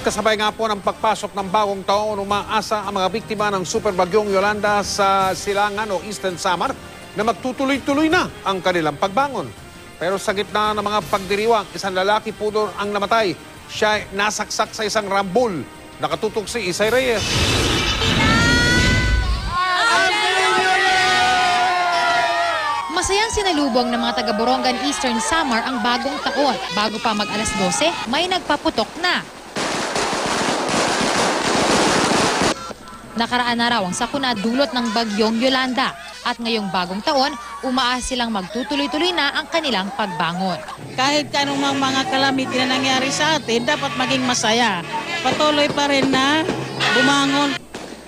Kasabay nga po ng pagpasok ng bagong taon, umaasa ang mga biktima ng Super Bagyong Yolanda sa Silangan o Eastern Samar na magtutuloy-tuloy na ang kanilang pagbangon. Pero sa gitna ng mga pagdiriwang, isang lalaki po doon ang namatay. Siya nasaksak sa isang rambol. Nakatutok si Isay Reyes. Masayang sinalubong ng mga taga Borongan Eastern Samar ang bagong taon. Bago pa mag alas 12, may nagpaputok na. Nakaraan na raw ang sakuna dulot ng bagyong Yolanda. At ngayong bagong taon, umaas silang magtutuloy-tuloy na ang kanilang pagbangon. kahit anong mga, mga calamity na nangyari sa atin, dapat maging masaya. Patuloy pa rin na bumangon.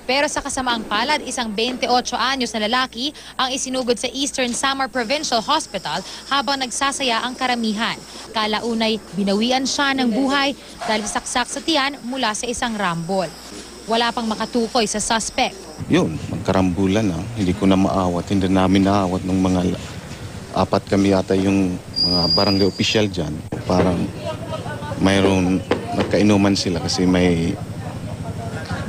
Pero sa kasamaang palad, isang 28 anyos na lalaki ang isinugod sa Eastern Samar Provincial Hospital habang nagsasaya ang karamihan. Kalaunay, binawian siya ng buhay dahil saksak sa tiyan mula sa isang rambol. Wala pang makatukoy sa suspect. yun, magkarambulan na. Hindi ko na maawat. Hindi namin naawat ng mga apat kami yata yung mga barangay official dyan. Parang mayroon nagkainuman sila kasi may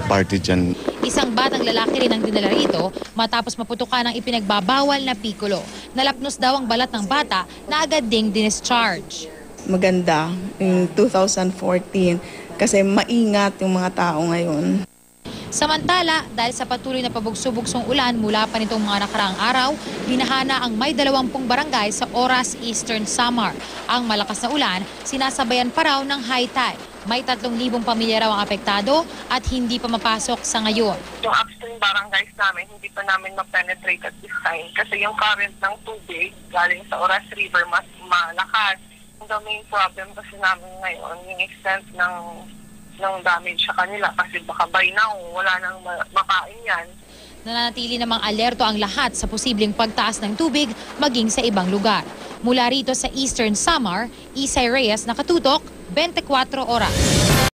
party dyan. Isang batang lalaki rin ang dinala rito matapos maputukan ng ipinagbabawal na pikulo. Nalapnos daw ang balat ng bata na agad ding dinischarge. Maganda yung 2014 kasi maingat yung mga tao ngayon. Samantala, dahil sa patuloy na pabugso-bugsong ulan mula pa nitong mga nakaraang araw, binahana ang may dalawampung barangay sa Oras Eastern Samar. Ang malakas na ulan, sinasabayan pa raw ng high tide. May 3,000 pamilya raw ang apektado at hindi pa mapasok sa ngayon. yung upstream barangays namin, hindi pa namin ma-penetrate at this time kasi yung current ng tubig galing sa Oras River mas malakas. The main problem kasi namin ngayon, yung extent ng ng damage sa kanila kasi baka by now wala nang ma- makain yan. Nananatili namang alerto ang lahat sa posibleng pagtaas ng tubig maging sa ibang lugar. Mula rito sa Eastern Samar, Isay Reyes nakatutok, 24 oras.